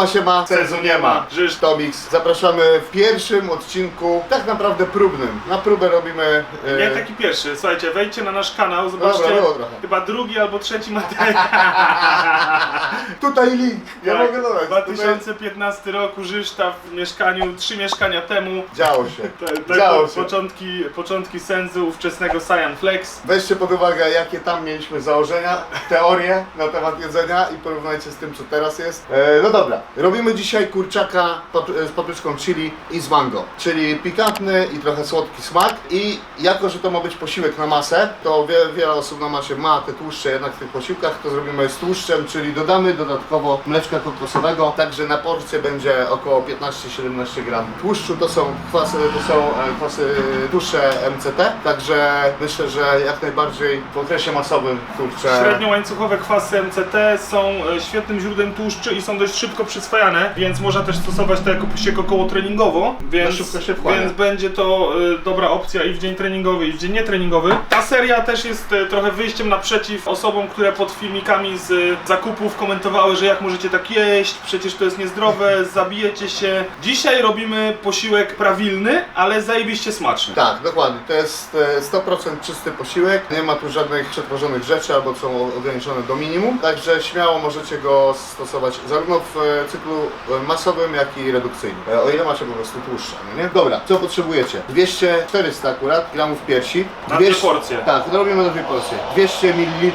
ma się ma, sensu nie ma. Tomix. Zapraszamy w pierwszym odcinku, tak naprawdę próbnym. Na próbę robimy... e, Nie taki pierwszy, słuchajcie, wejdźcie na nasz kanał, zobaczcie. Było trochę. Chyba drugi albo trzeci materiał. Tutaj link, ja Tak, mogę dodać. Tutaj 2015 roku Żyszta w mieszkaniu, trzy mieszkania temu. Działo się. Tak, tak, Działo po, się. początki, początki sensu ówczesnego Cyan Flex. Weźcie pod uwagę, jakie tam mieliśmy założenia, teorie na temat jedzenia i porównajcie z tym, co teraz jest. E, no dobra, robimy dzisiaj kurczaka pap- z papryczką chili i z mango, czyli pikantny i trochę słodki smak. I jako, że to ma być posiłek na masę, to wie, wiele osób na masie ma te tłuszcze jednak w tych posiłkach, to zrobimy z tłuszczem, czyli dodamy dodatkowo mleczka kokosowego, także na porcję będzie około 15-17 gram tłuszczu. To są kwasy, to są e, kwasy tłuszcze MCT, także myślę, że jak najbardziej w okresie masowym kurczę. Średniołańcuchowe kwasy MCT są e, świetnym źródłem tłuszczy i są dość szybko przyswajane, więc można też stosować to jako posiłek około treningowo, więc, szybko się wchłania. więc będzie to e, dobra opcja i w dzień treningowy i w dzień nietreningowy. Ta seria też jest e, trochę wyjściem naprzeciw osobom, które pod filmikami z e, zakupów komentowały, że jak możecie tak jeść, przecież to jest niezdrowe, zabijecie się. Dzisiaj robimy posiłek prawilny, ale zajebiście smaczny. Tak, dokładnie. To jest e, 100% czysty posiłek. Nie ma tu żadnych przetworzonych rzeczy albo są ograniczone do minimum. Także śmiało możecie go stosować zarówno w e, cyklu e, masowym, jak i redukcyjnym. E, O ile macie po prostu tłuszcza, no nie? Dobra, co potrzebujecie? 200, 400 akurat gramów piersi. Na dwie porcje. Tak, robimy na dwie porcje. 200 ml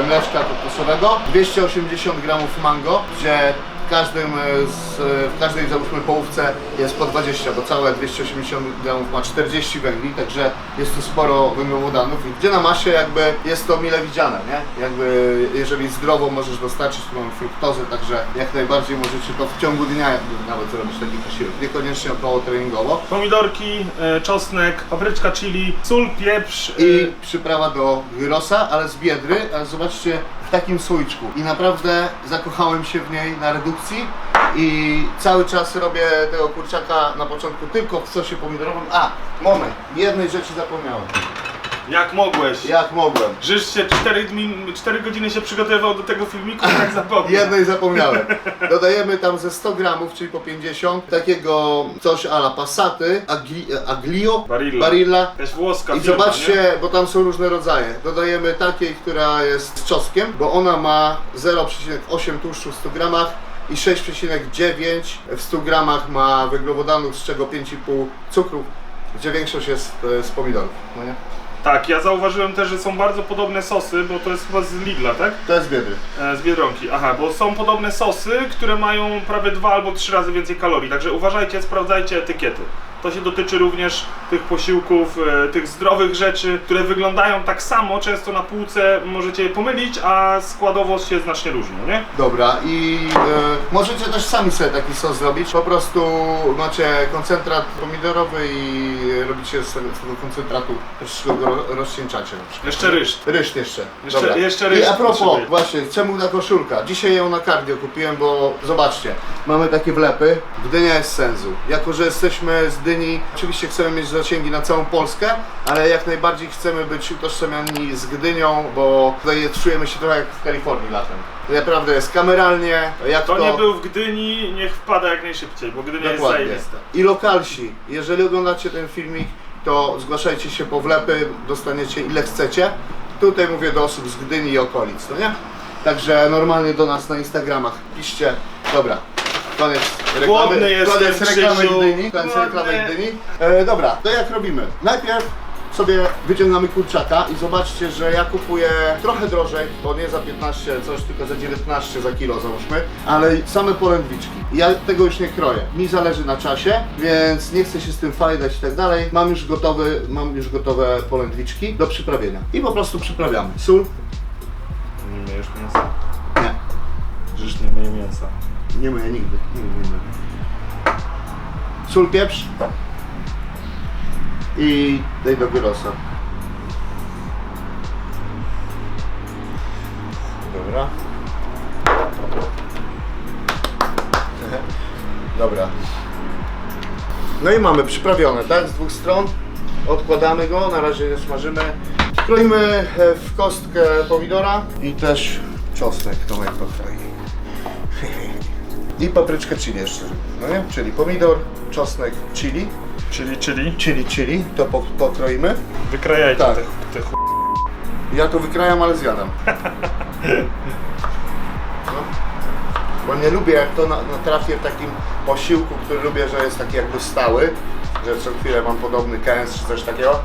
e, mleczka kokosowego, 280 gramów mango, gdzie każdym e, z, e, w każdej załóżmy połówce jest po 20, bo całe 280 gramów ma 40 węgli, także jest tu sporo węglowodanów. I gdzie na masie jakby jest to mile widziane, nie? Jakby jeżeli zdrowo możesz dostarczyć, tu mamy fruktozę, także jak najbardziej możecie to w ciągu dnia jakby nawet zrobić taki posiłek, niekoniecznie około treningowo. Pomidorki, e, czosnek, papryczka chili, sól, pieprz I przyprawa do gyrosa, ale z biedry, ale zobaczcie w takim słoiczku. I naprawdę zakochałem się w niej na redukcji i cały czas robię tego kurczaka na początku tylko w sosie pomidorowym. A, moment, jednej rzeczy zapomniałem. Jak mogłeś? Jak mogłem? Żyż się 4, min, 4 godziny się przygotowywał do tego filmiku, i tak zapomniał. Jednej zapomniałem. Dodajemy tam ze 100 gramów, czyli po 50, takiego coś ala passaty, agli, aglio, Barilla. barilla Jakaś włoska I firma, zobaczcie, bo tam są różne rodzaje. Dodajemy takiej, która jest z czosnkiem, bo ona ma 0,8 tłuszczu w 100 gramach i 6,9 w 100 gramach ma węglowodanów, z czego 5,5 cukru, gdzie większość jest e, z pomidorów. No nie? Tak, ja zauważyłem też, że są bardzo podobne sosy, bo to jest chyba z Lidla, tak? To jest biedry. E, z Biedronki. Aha, bo są podobne sosy, które mają prawie dwa albo trzy razy więcej kalorii, także uważajcie, sprawdzajcie etykiety. To się dotyczy również tych posiłków, e, tych zdrowych rzeczy, które wyglądają tak samo, często na półce możecie je pomylić, a składowość się znacznie różni, no nie? Dobra, i e, możecie też sami sobie taki sos zrobić. Po prostu macie koncentrat pomidorowy i robicie z tego, z tego koncentratu troszeczkę go ro- rozcieńczacie na przykład. Jeszcze ryż. Ryż jeszcze. Jeszcze- Dobra. jeszcze ryż I a propos, potrzebuję. właśnie, czemu ta koszulka? Dzisiaj ją na cardio kupiłem, bo zobaczcie, mamy takie wlepy. Gdynia jest sensu. Jako, że jesteśmy z Dyni, oczywiście chcemy mieć zasięgi na całą Polskę, ale jak najbardziej chcemy być utożsamiani z Gdynią, bo tutaj czujemy się trochę jak w Kalifornii latem. Naprawdę jest kameralnie, jak Kto to... nie był w Gdyni, niech wpada jak najszybciej, bo Gdynia jest Dokładnie. zajebista. I lokalsi, jeżeli oglądacie ten filmik, to zgłaszajcie się po wlepy, dostaniecie ile chcecie. Tutaj mówię do osób z Gdyni i okolic, no nie? Także normalnie do nas na Instagramach piszcie. Dobra, koniec reklamy. Głodny jestem, koniec reklamy Krzysiu. Gdyni. Koniec Głodny. reklamy Gdyni. E, dobra, to jak robimy? Najpierw sobie wyciągamy kurczaka i zobaczcie, że ja kupuję trochę drożej, bo nie za 15 coś, tylko za 19 za kilo załóżmy, ale same polędwiczki. Ja tego już nie kroję. Mi zależy na czasie, więc nie chcę się z tym fajdać i tak dalej. Mam już gotowy, mam już gotowe polędwiczki do przyprawienia. I po prostu przyprawiamy. Sól? Nie myjesz mięsa. Nie. Żyż nie myje mięsa. Nie myję nigdy. Nigdy nie. Sól, pieprz. I daj do gyrosa. Dobra. Dobra. No i mamy przyprawione, tak? Z dwóch stron. Odkładamy go, na razie smażymy. Kroimy e, w kostkę pomidora i też czosnek Tomek pokroi. I papryczkę chili jeszcze, no nie? Czyli pomidor, czosnek, chili, Czyli, czyli chili, chili, to po- pokroimy. wykrajajcie Tak. ch... Ja to wykrajam, ale zjadam. No. Bo nie lubię jak to na, na trafię w takim posiłku, który lubię, że jest taki jakby stały, że co chwilę mam podobny kęs czy coś takiego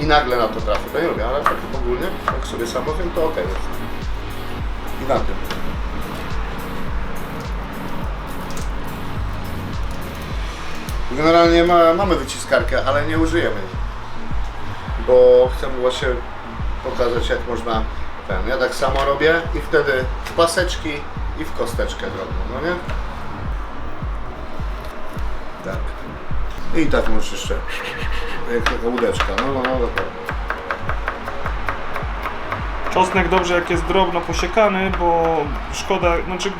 i nagle na to trafię. To nie lubię, ale tak ogólnie, jak sobie sam powiem, to okej jest. I na tym. Generalnie ma, mamy wyciskarkę, ale nie użyjemy jej. Bo chcemy właśnie pokazać jak można ten. Ja tak samo robię i wtedy w paseczki i w kosteczkę drobną, no nie? Tak. I tak możesz jeszcze. Jak taka łódeczka, no no no dokładnie. Czosnek dobrze jak jest drobno posiekany, bo szkoda, znaczy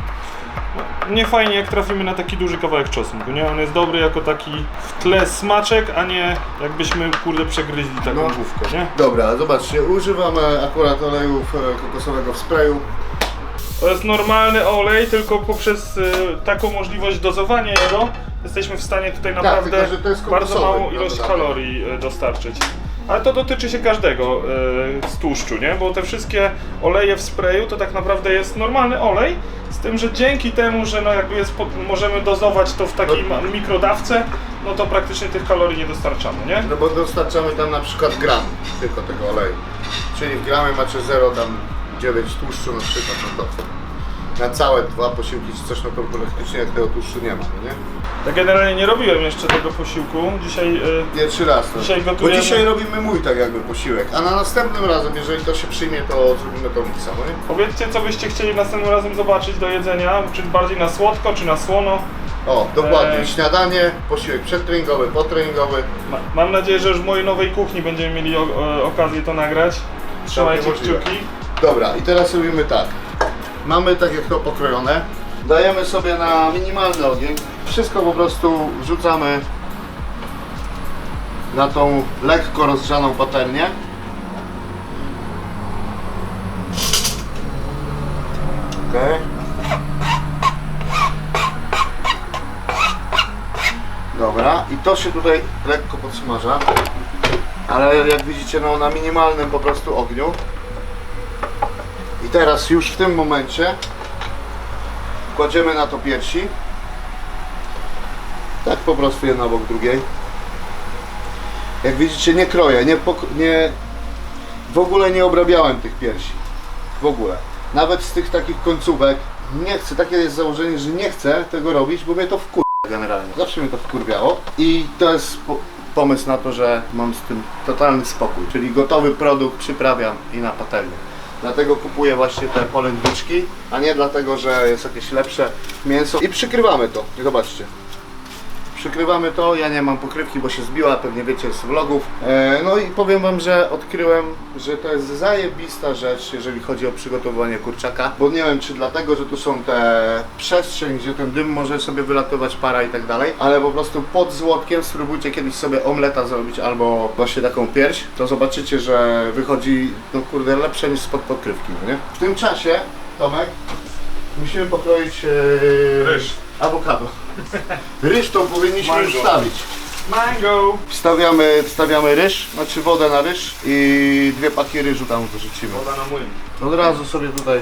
nie fajnie jak trafimy na taki duży kawałek czosnku, nie? On jest dobry jako taki w tle smaczek, a nie jakbyśmy kurde przegryźli taką No. główkę, nie? Dobra, zobaczcie, używamy akurat oleju e, kokosowego w sprayu. To jest normalny olej, tylko poprzez y, taką możliwość dozowania jego jesteśmy w stanie tutaj naprawdę Tak, tylko że to jest bardzo kokosowy, małą ilość kalorii y, dostarczyć. Ale to dotyczy się każdego y, z tłuszczu, nie? Bo te wszystkie oleje w sprayu to tak naprawdę jest normalny olej, z tym, że dzięki temu, że no jakby jest, możemy dozować to w takiej No. ma- mikrodawce, no to praktycznie tych kalorii nie dostarczamy, nie? No bo dostarczamy tam na przykład gram tylko tego oleju. Czyli w gramie macie 0 tam 9 tłuszczu na przykład, no to na całe dwa posiłki czy coś, no to praktycznie jak tego tłuszczu nie ma, no nie? Ja generalnie nie robiłem jeszcze tego posiłku. Dzisiaj y, Pierwszy raz. No. Dzisiaj Bo gotujemy- dzisiaj robimy mój tak jakby posiłek, a na następnym razem, jeżeli to się przyjmie, to zrobimy to miksa, no nie? Powiedzcie, co byście chcieli następnym razem zobaczyć do jedzenia, czy bardziej na słodko, czy na słono. O, dokładnie. Eee. Śniadanie, posiłek przedtreningowy, potreningowy. Ma, mam nadzieję, że już w mojej nowej kuchni będziemy mieli o, o, okazję to nagrać. Trzymajcie możliwe. kciuki. Dobra, i teraz robimy tak. Mamy tak jak to pokrojone. Dajemy sobie na minimalny ogień. Wszystko po prostu wrzucamy na tą lekko rozgrzaną patelnię. Okej. Dobra, i to się tutaj lekko podsmaża. Ale jak widzicie, no na minimalnym po prostu ogniu. Teraz już w tym momencie kładziemy na to piersi. Tak po prostu jedna obok drugiej. Jak widzicie nie kroję, nie, nie w ogóle nie obrabiałem tych piersi. W ogóle. Nawet z tych takich końcówek nie chcę, takie jest założenie, że nie chcę tego robić, bo mnie to wkur generalnie. Zawsze mnie to wkurwiało. I to jest po- pomysł na to, że mam z tym totalny spokój. Czyli gotowy produkt przyprawiam i na patelnię. Dlatego kupuję właśnie te polędwiczki, a nie dlatego, że jest jakieś lepsze mięso. I przykrywamy to. Zobaczcie. Przykrywamy to, ja nie mam pokrywki, bo się zbiła, pewnie wiecie z vlogów. E, no i powiem wam, że odkryłem, że to jest zajebista rzecz, jeżeli chodzi o przygotowywanie kurczaka. Bo nie wiem, czy dlatego, że tu są te przestrzeń, gdzie ten dym może sobie wylatywać, para i tak dalej, ale po prostu pod złotkiem spróbujcie kiedyś sobie omleta zrobić albo właśnie taką pierś, to zobaczycie, że wychodzi, no kurde, lepsze niż spod pokrywki, no nie? W tym czasie, Tomek, musimy pokroić e, Ryż. awokado. Ryż to powinniśmy Mango. już wstawić. Mango! Wstawiamy, wstawiamy ryż, znaczy wodę na ryż i dwie paki ryżu tam wrzucimy. Woda na młyn. Od razu sobie tutaj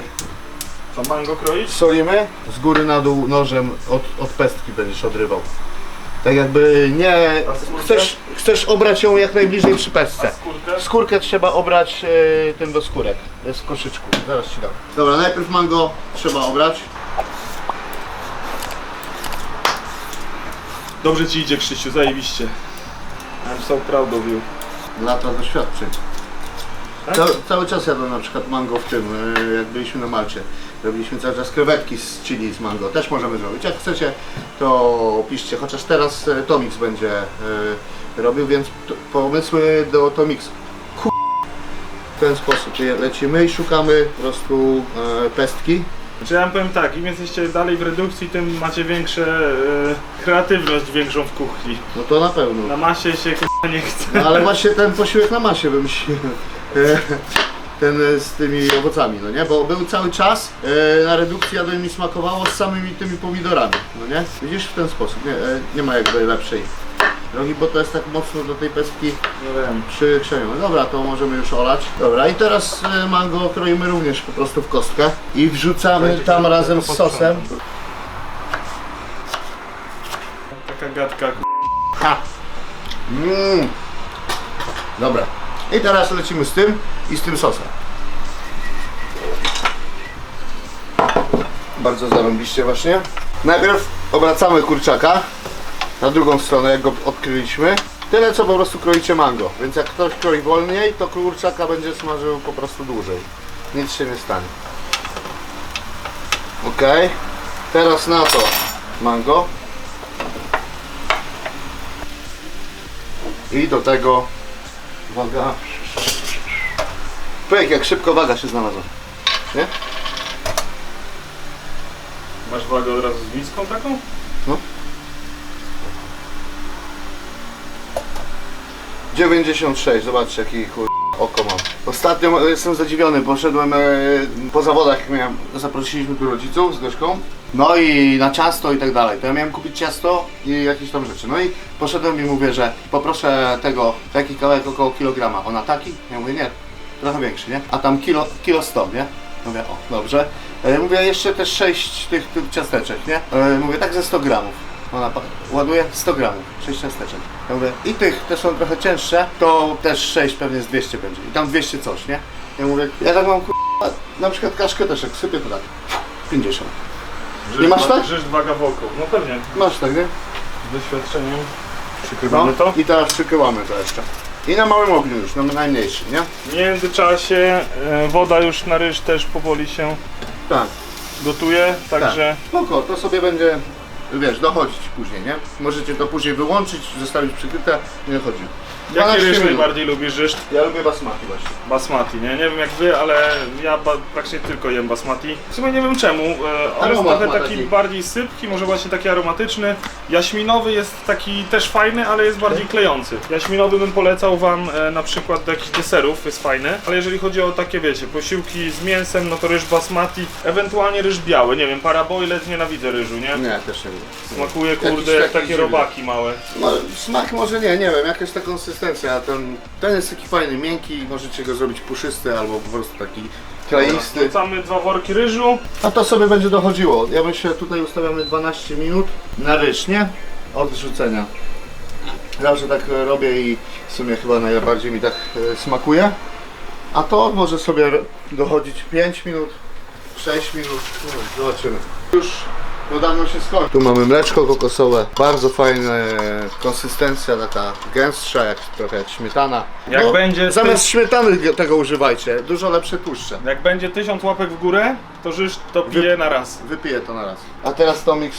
Co mango kroić? solimy, z góry na dół nożem od, od pestki będziesz odrywał. Tak jakby nie... A skórkę? Chcesz, chcesz obrać ją jak najbliżej przy A pestce. skórkę? Skórkę trzeba obrać e, tym do skórek. Jest w koszyczku. Zaraz ci dam. Dobra, najpierw mango trzeba obrać. Dobrze ci idzie Krzysiu, zajebiście. I'm so proud of you. Lata doświadczeń. Tak? Cały, cały czas jadłem na przykład mango w tym, e, jak byliśmy na Malcie. Robiliśmy cały czas krewetki z chili z mango. Też możemy zrobić. Jak chcecie, to piszcie. Chociaż teraz e, Tomix będzie e, robił, więc t- pomysły do Tomix. W ten sposób je- lecimy i szukamy po prostu e, pestki. Znaczy ja wam powiem tak, im jesteście dalej w redukcji, tym macie większe e, kreatywność większą w kuchni. No to na pewno. Na masie się k***a nie chce. No ale właśnie ten posiłek na masie wymyśliłem. E, ten e, z tymi owocami, no nie? Bo był cały czas e, na redukcji jadłem mi smakowało z samymi tymi pomidorami, no nie? Widzisz w ten sposób, nie, e, nie ma jakby lepszej drogi, bo to jest tak mocno do tej pestki Nie wiem. No Dobra, to możemy już olać. Dobra, i teraz e, mango kroimy również po prostu w kostkę i wrzucamy tam razem z sosem. Taka gadka. Ha! Mmm. Dobra. I teraz lecimy z tym i z tym sosem. Bardzo zarąbiście właśnie. Najpierw obracamy kurczaka na drugą stronę, jak go odkryliśmy. Tyle co po prostu kroicie mango. Więc jak ktoś kroi wolniej, to kurczaka będzie smażył po prostu dłużej. Nic się nie stanie. Ok. Teraz na to mango. I do tego waga. Pyk, jak szybko waga się znalazła. Nie? Masz wagę od razu z miską taką? No. 96, zobaczcie jaki chuj oko mam. Ostatnio jestem zadziwiony, poszedłem e, po zawodach, miałem, zaprosiliśmy tu rodziców z Gośką. No i na ciasto i tak dalej. To ja miałem kupić ciasto i jakieś tam rzeczy. No i poszedłem i mówię, że poproszę tego, taki kawałek około kilograma. Ona taki? Ja mówię, nie, trochę większy, nie? A tam kilo, kilo 100, nie? Mówię, o, dobrze. E, mówię, jeszcze też 6 tych, tych ciasteczek, nie? E, mówię, tak ze 100 gramów. Ona ładuje 100 gramów, 6 ciasteczek. Ja mówię, i tych te są trochę cięższe, to też 6 pewnie z 200 będzie. I tam 200 coś, nie? Ja mówię, ja tak mam k***a, na przykład kaszkę też, jak sypię to tak, 50. Nie masz tak? Żyż waga wokół. No pewnie. Masz tak, nie? Z doświadczeniem. No, Przykrywamy to. i teraz przykyłamy to jeszcze. I na małym ogniu już, na najmniejszym, nie? W międzyczasie e, woda już na ryż też powoli się Tak. gotuje, także Spoko, to sobie będzie, wiesz, dochodzić później, nie? Możecie to później wyłączyć, zostawić przykryte, nie chodzi. jaki 12 ryż minut. najbardziej lubisz? Ryż Ja lubię basmati właśnie. basmati, nie? Nie wiem jak wy, ale ja ba- praktycznie tylko jem basmati. W sumie nie wiem czemu. E, on jest Aromat trochę ma taki taki. bardziej sypki, może właśnie taki aromatyczny. Jaśminowy jest taki też fajny, ale jest bardziej klejący. Jaśminowy bym polecał wam e, na przykład do jakichś deserów, jest fajny. Ale jeżeli chodzi o takie, wiecie, posiłki z mięsem, no to ryż basmati, ewentualnie ryż biały. Nie wiem, paraboilet, nienawidzę ryżu, nie? Nie, też nie lubię. Smakuje Jakiś kurde jak taki takie dziwny. robaki małe. No, smak może nie, nie wiem, jakaś ta konsystencja, a ten, ten jest taki fajny, miękki, możecie go zrobić puszysty albo po prostu taki kleisty. Wrzucamy dwa worki ryżu. A to sobie będzie dochodziło. Ja myślę, tutaj ustawiamy 12 minut na ryż, nie? Od rzucenia. Zawsze tak e, robię i w sumie chyba najbardziej mi tak e, smakuje. A to może sobie dochodzić 5 minut, 6 minut, no, zobaczymy. Już niedawno się skończy. Tu mamy mleczko kokosowe, bardzo fajna konsystencja, taka gęstsza, jak, trochę jak śmietana. Jak będzie Zamiast śmietany tego używajcie, dużo lepsze tłuszcze. Jak będzie tysiąc łapek w górę, to ryż to pije na raz. Wypiję to na raz. A teraz Tomix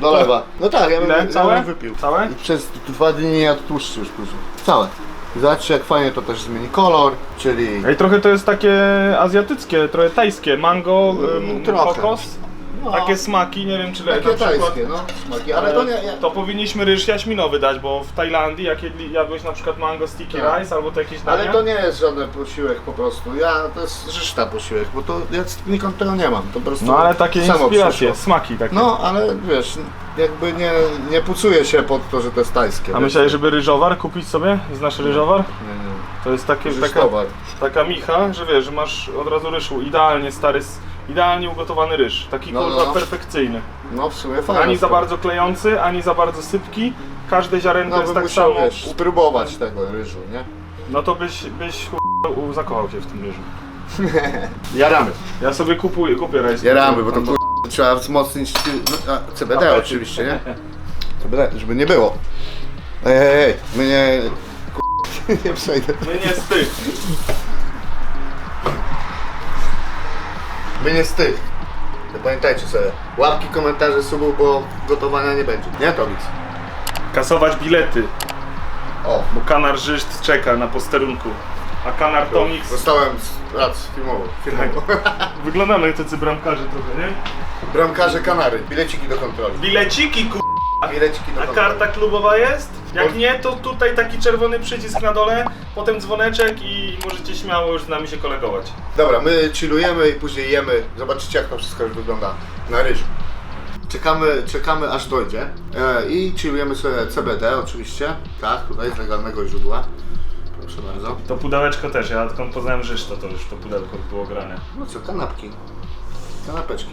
dolewa. No tak, ja bym, Ile? ja bym wypił. Całe? I przez dwa dni nie jadł już później. Całe. Zobaczcie jak fajnie to też zmieni kolor, czyli... Ej, trochę to jest takie azjatyckie, trochę tajskie. Mango, Mm, trochę. kokos. No, Takie smaki, nie wiem czy le- takie na przykład. tajskie, no. Smaki. Ale to nie... nie. To powinniśmy ryż jaśminowy dać, bo w Tajlandii jak jedli, jadłeś na przykład mango sticky Tak. rice albo to jakieś dania. Ale to nie jest żaden posiłek po prostu. Ja, to jest żyszta posiłek, bo to ja nikąd tego nie mam. To po prostu No ale takie samo inspiracje, przyszło. smaki takie. No, ale wiesz, jakby nie, nie pucuje się pod to, że to jest tajskie. A myślałeś, żeby ryżowar kupić sobie? Znasz ryżowar? Nie, nie. To jest takie, taka, taka micha, że wiesz, że masz od razu ryż idealnie stary, s- idealnie ugotowany ryż. Taki No, kurwa no. perfekcyjny. No w sumie fajnie. Ani za bardzo klejący, ani za bardzo sypki. Każde ziarenko No jest tak musiał, samo. wiesz, spróbować tego ryżu, nie? No to byś, byś u- zakochał się w tym ryżu. Jaramy. Ja sobie kupuję, kupię rajs. Jaramy, bo to kur... trzeba wzmocnić no, a, CBD oczywiście, nie? CBD, żeby nie było. Ej, ej, ej, my nie... kur- Nie przejdę. My nie z tych. My nie z tych. To pamiętajcie sobie. Łapki, komentarze, subów, bo gotowania nie będzie. Nie, to nic. Kasować bilety, O, bo kanar Żyszt czeka na posterunku. A kanar Tomix... Zostałem z rac filmowo. filmowo. Wyglądamy jak tacy bramkarze trochę, nie? Bramkarze Kanary, bileciki do kontroli. Bileciki ku... Bileciki do A karta klubowa jest? Jak nie, to tutaj taki czerwony przycisk na dole, potem dzwoneczek i możecie śmiało już z nami się kolegować. Dobra, my chillujemy i później jemy. Zobaczycie jak to wszystko już wygląda na ryżu. Czekamy, czekamy aż dojdzie e, i chillujemy sobie CBD oczywiście, tak, tutaj z legalnego źródła. Proszę bardzo. To pudełeczko też, ja odkąd poznałem Żyż, to, to już to pudełko było grane. No co, kanapki. Kanapeczki.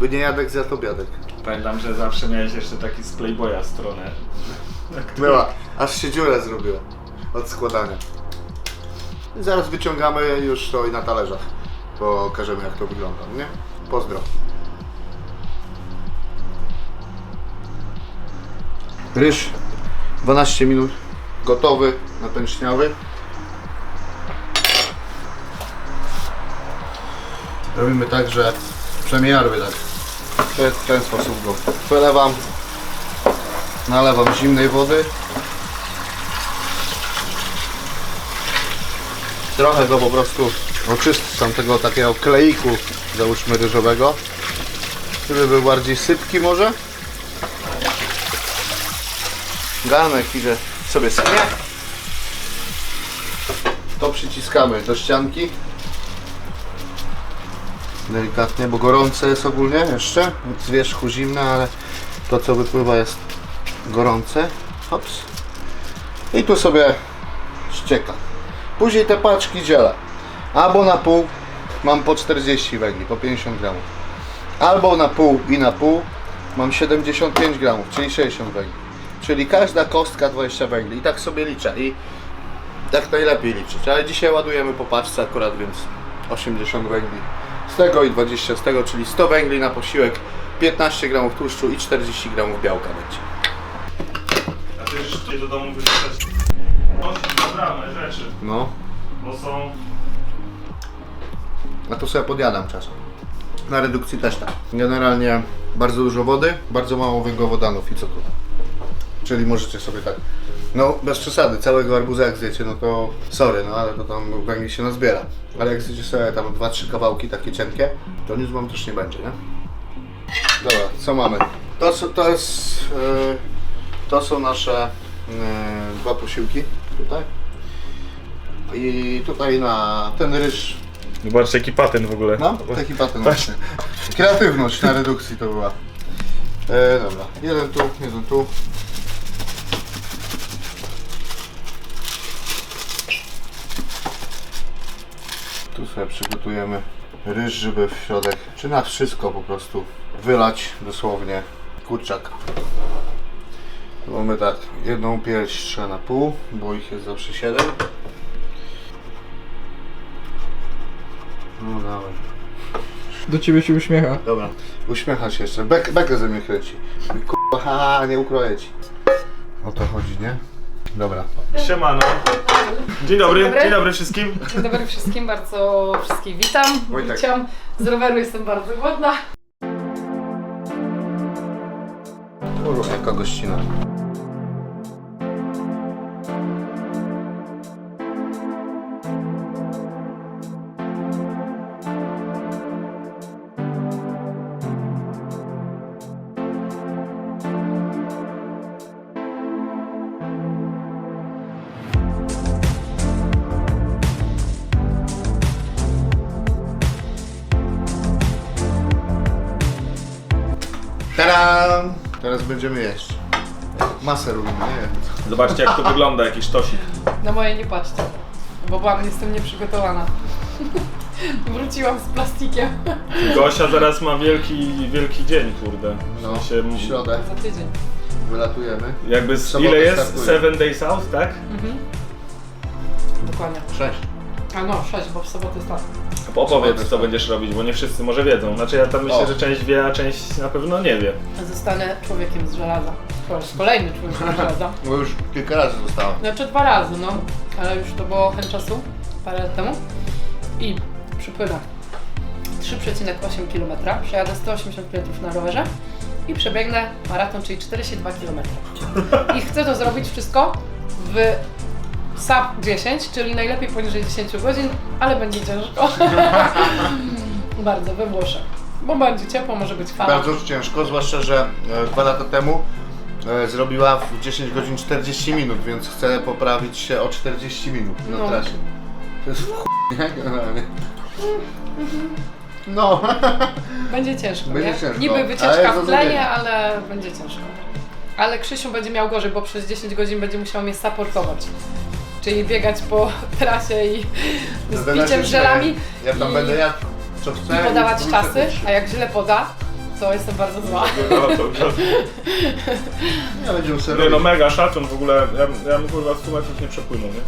By nie jadek, zjadł obiadek. Pamiętam, że zawsze miałeś jeszcze taki z Playboya stronę. Była, aż się dziura zrobiła od składania. Zaraz wyciągamy już to i na talerzach. Pokażemy jak to wygląda, nie? Pozdro. Ryż 12 minut gotowy, napęczniały. Robimy tak, że robię tak. W ten, sposób go przelewam. Nalewam zimnej wody. Trochę go po prostu oczyszczam tego takiego kleiku, załóżmy ryżowego, żeby był bardziej sypki może. Garnek chwilę sobie schnie. To przyciskamy do ścianki. Delikatnie, bo gorące jest ogólnie jeszcze. Z wierzchu zimne, ale to co wypływa jest gorące. Hops. I tu sobie ścieka. Później te paczki dzielę. Albo na pół mam po 40 węgli, po 50 gramów. Albo na pół i na pół mam 75 gramów, czyli 60 węgli. Czyli każda kostka 20 węgli. I tak sobie liczę. I tak najlepiej liczyć. Ale dzisiaj ładujemy po paczce akurat, więc 80 węgli z tego i 20 z tego, czyli 100 węgli na posiłek, 15 gramów tłuszczu i 40 gramów białka będzie. Już nie do domu wyrzucać nosić zabrane rzeczy, No, bo są... a to sobie podjadam czasem. Na redukcji też tak. Generalnie bardzo dużo wody, bardzo mało węglowodanów i co tu. Czyli możecie sobie tak, no bez przesady, całego arbuza jak zjecie, no to sorry, no ale to tam węgiel się nazbiera. Ale jak zjecie sobie tam 2-3 kawałki takie cienkie, to nic wam też nie będzie, nie? Dobra, co mamy? To, są- to jest, yy, to są nasze yy, dwa posiłki tutaj. I tutaj na ten ryż Zobaczcie jaki patent w ogóle. no, taki patent właśnie. Kreatywność na redukcji to była. E, dobra, jeden tu, jeden tu. Tu sobie przygotujemy ryż, żeby w środek, czy na wszystko po prostu wylać dosłownie kurczak. Mamy tak, jedną pierś trzeba na pół, bo ich jest zawsze 7. No dawaj. Do ciebie się uśmiecha. Dobra, uśmiecha się jeszcze. Bek, bekę ze mnie kręci. Kurwa, haha, nie ukroję ci. O to chodzi, nie? Dobra. Siemano. Dzień dobry, Dzień dobry. dzień dobry wszystkim. Dzień dobry wszystkim, bardzo wszystkich witam. Wojtek. Witam. Z roweru jestem bardzo głodna. Kurwa, jaka gościna. Teraz będziemy jeść. Masę robimy, nie? Zobaczcie jak to wygląda, jakiś tosik. Na moje nie patrzcie, bo byłam, jestem nieprzygotowana. Wróciłam z plastikiem Gosia zaraz ma wielki, wielki dzień, kurde. W No, sensie, w środę za tydzień. wylatujemy. jakby z, Sobotę ile jest? startuje. Seven days out, tak? Mhm. Dokładnie. Sześć. A no, 6, bo w sobotę jest tak. Opowiedz co będziesz robić, bo nie wszyscy może wiedzą. Znaczy ja tam myślę, O. że część wie, a część na pewno nie wie. Zostanę człowiekiem z żelaza. Po raz kolejny człowiekiem z żelaza. Bo już kilka razy została. Znaczy dwa razy, no. Ale już to było chęć czasu, parę lat temu. I przypłynę 3,8 km, przejadę 180 km na rowerze i przebiegnę maraton, czyli 42 km. I chcę to zrobić wszystko w SAP 10, czyli najlepiej poniżej 10 godzin, ale będzie ciężko. Bardzo, we Włoszech. Bo będzie ciepło, może być fala. Bardzo ciężko, zwłaszcza, że e, dwa lata temu e, zrobiła w 10 godzin 40 minut, więc chcę poprawić się o 40 minut na No. trasie. To jest w chuj, nie? Generalnie. No, Będzie ciężko, Będzie nie? ciężko, Niby ale wycieczka w tlenie, ale będzie ciężko. Ale Krzysiu będzie miał gorzej, bo przez 10 godzin będzie musiał mnie supportować. Czyli biegać po trasie i z piciem żelami. Ja tam i, będę jadł, co chcę. i podawać czasy, a jak źle poda, to jestem bardzo zła. No, to, to, Ja będziemy sobie nie, no robić. mega szacun w ogóle, ja, ja bym kurwa 100 metrów nie przepłynął, nie?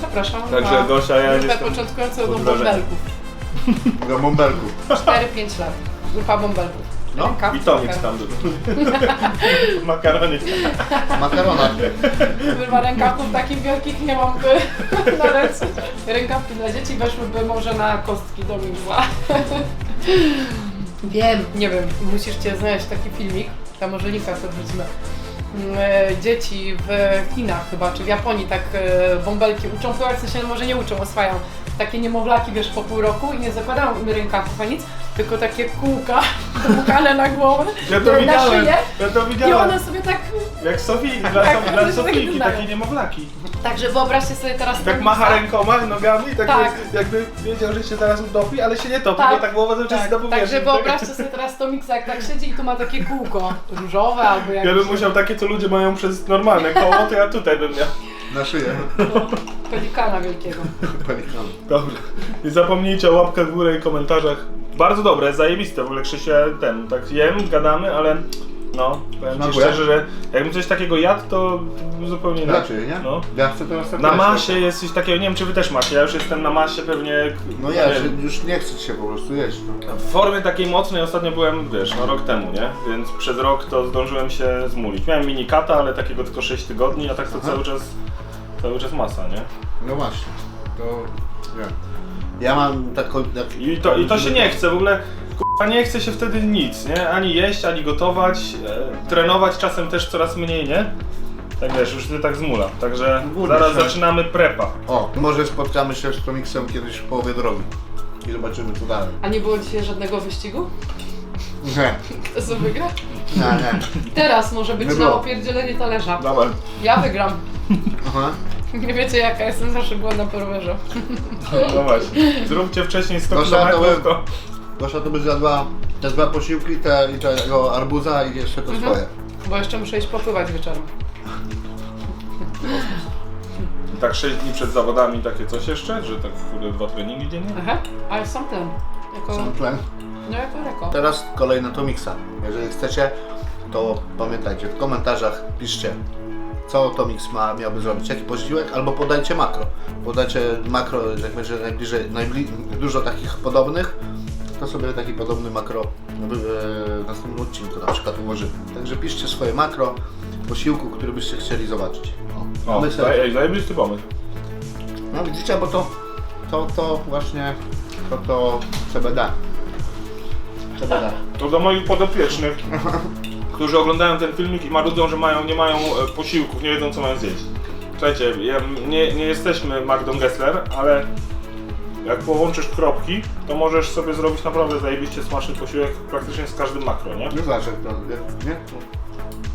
Zapraszam Także na Gosia, ja grupę jestem początkującą do pod wrażeniem. bąbelków. Do bąbelków. 4-5 lat. Grupa bąbelków. No, Tomik ręka. tam był. Makaronik. Makarona. Chyba rękawków takich wielkich nie mam by na ręce. Rękawki dla dzieci weszłyby może na kostki do miła. Wiem, nie wiem, musisz cię znaleźć taki filmik, tam może linka sobie wrzucimy. Mm, e, Dzieci w Chinach chyba, czy w Japonii tak e, bąbelki uczą w sensie może nie uczą, oswajają. Takie niemowlaki, wiesz, po pół roku i nie zakładają im rękawków ani nic, tylko takie kółka dopukane na głowę, Ja to na widziałem, szyję ja to i widziałem. one sobie tak Jak Sofii, dla, Tak, Sofii, one dla się tak Sofijki, wyglądają. takie niemowlaki. Także wyobraźcie sobie teraz Tak ten macha rękoma, nogami, tak, Tak. jakby wiedział, że się zaraz utopi, ale się nie topi, Tak, bo tak głowa cały czas Tak, jest powierzchni. także wyobraźcie sobie teraz to miksa, jak tak siedzi i tu ma takie kółko różowe albo jakieś... Ja bym musiał takie, co ludzie mają przez normalne koło, to ja tutaj bym miał. Na szyję. no, pelikana wielkiego. Pelikan. Dobrze. Nie zapomnijcie o łapkach w górę i komentarzach. Bardzo dobre, zajebiste. W ogóle Krzysie ten, tak jem, gadamy, ale no, powiem ci Smakuje? szczerze, że jakbym coś takiego jadł, to zupełnie inaczej. Inaczej, nie? No. Ja chcę teraz Na masie jest coś takiego, nie wiem czy wy też macie, ja już jestem na masie pewnie... No nie ja, wiem, że już nie chcę się po prostu jeść. No. W formie takiej mocnej ostatnio byłem, wiesz, no rok temu, nie? Więc przez rok to zdążyłem się zmulić. Miałem mini kata, ale takiego tylko 6 tygodni, a tak to Aha. cały czas, cały czas masa, nie? no właśnie, to wiem. Ja mam taką... Tak, I to, I to się nie chce, w ogóle k***a, nie chce się wtedy nic, nie? Ani jeść, ani gotować, e, trenować czasem też coraz mniej, nie? Tak wiesz, już ty tak zmula. Także zaraz szef. zaczynamy prepa. O, może spotkamy się z komiksem kiedyś w połowie drogi. I zobaczymy co dalej. A nie było dzisiaj żadnego wyścigu? Nie, Kto co wygra? nie, nie. Teraz może być Nie na było. opierdzielenie talerza. Dawaj. Ja wygram. Aha. Nie wiecie jaka jestem, zawsze była na rowerze. No właśnie. Zróbcie wcześniej 100 Proszę, to to... Gosia to by zjadła te dwa posiłki te, i tego arbuza i jeszcze to Mhm. swoje. Bo jeszcze muszę iść popływać wieczorem. I tak 6 dni przed zawodami takie coś jeszcze? Że tak kurde dwa treningi dziennie? Aha, ale sam ten. Jako, Sam tlen. no jako reko. Teraz kolej na Tomiksa. Jeżeli chcecie, to pamiętajcie, w komentarzach piszcie, co Tomix ma, miałby zrobić, jaki posiłek, albo podajcie makro. Podajcie makro, jak będzie najbliżej, najbli, dużo takich podobnych, to sobie taki podobny makro w, w następnym odcinku na przykład ułożymy. Także piszcie swoje makro posiłku, który byście chcieli zobaczyć. O, O, myślę, zajebisty pomysł. no widzicie, bo to, to, to właśnie, to, to CBD. CBD. To do moich podopiecznych, którzy oglądają ten filmik i marudzą, że mają, nie mają e, posiłków, nie wiedzą co mają zjeść. Słuchajcie, ja, nie, nie jesteśmy Magdą Gessler, ale jak połączysz kropki, to możesz sobie zrobić naprawdę zajebiście smaczny posiłek praktycznie z każdym makro, nie? Nie znaczy, to, nie?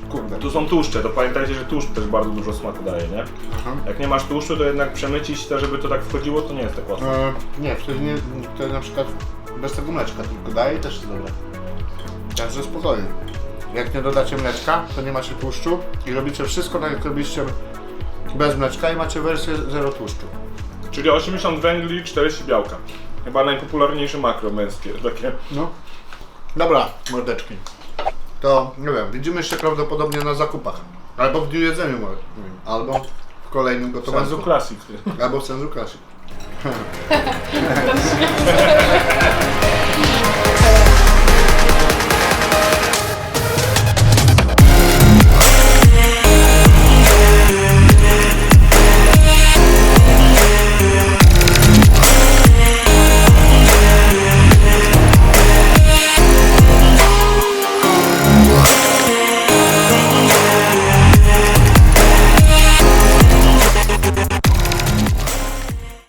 Kurde. Tu są tłuszcze, to pamiętajcie, że tłuszcz też bardzo dużo smaku daje, nie? Aha. Jak nie masz tłuszczu, to jednak przemycić to, żeby to tak wchodziło, to nie jest tak łatwo. E, nie, wtedy nie, to na przykład bez tego mleczka tylko daje i też jest dobre. Także spokojnie. Jak nie dodacie mleczka, to nie macie tłuszczu i robicie wszystko tak jak robiliście bez mleczka i macie wersję zero tłuszczu. Czyli 80 węgli, 40 białka. Chyba najpopularniejsze makro męskie, takie. No. Dobra, mordeczki. To, nie wiem, widzimy się prawdopodobnie na zakupach. Albo w dniu jedzeniu, może. Albo w kolejnym Sensu gotowaniu. Classic. Albo w sensu śmiech.